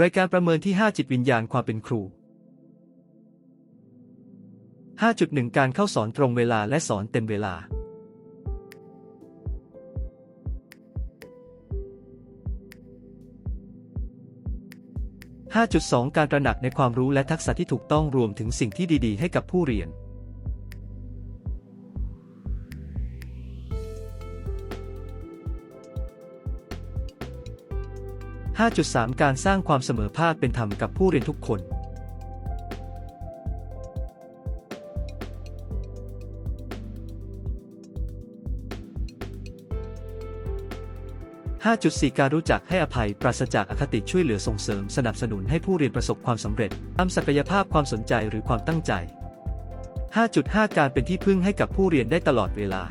รายการประเมินที่ 5 จิตวิญญาณความเป็นครู 5.1 การเข้าสอนตรงเวลาและสอนเต็มเวลา 5.2 การตระหนักในความรู้และทักษะที่ถูกต้องรวมถึงสิ่งที่ดี ๆ ให้กับผู้เรียน 5.3 การสร้างความเสมอภาคเป็นธรรมกับผู้เรียนทุกคน 5.4 การรู้จักให้อภัยปราศจากอคติช่วยเหลือส่งเสริมสนับสนุนให้ผู้เรียนประสบความสำเร็จตามศักยภาพความสนใจหรือความตั้งใจ 5.5 การเป็นที่พึ่งให้กับผู้เรียนได้ตลอดเวลา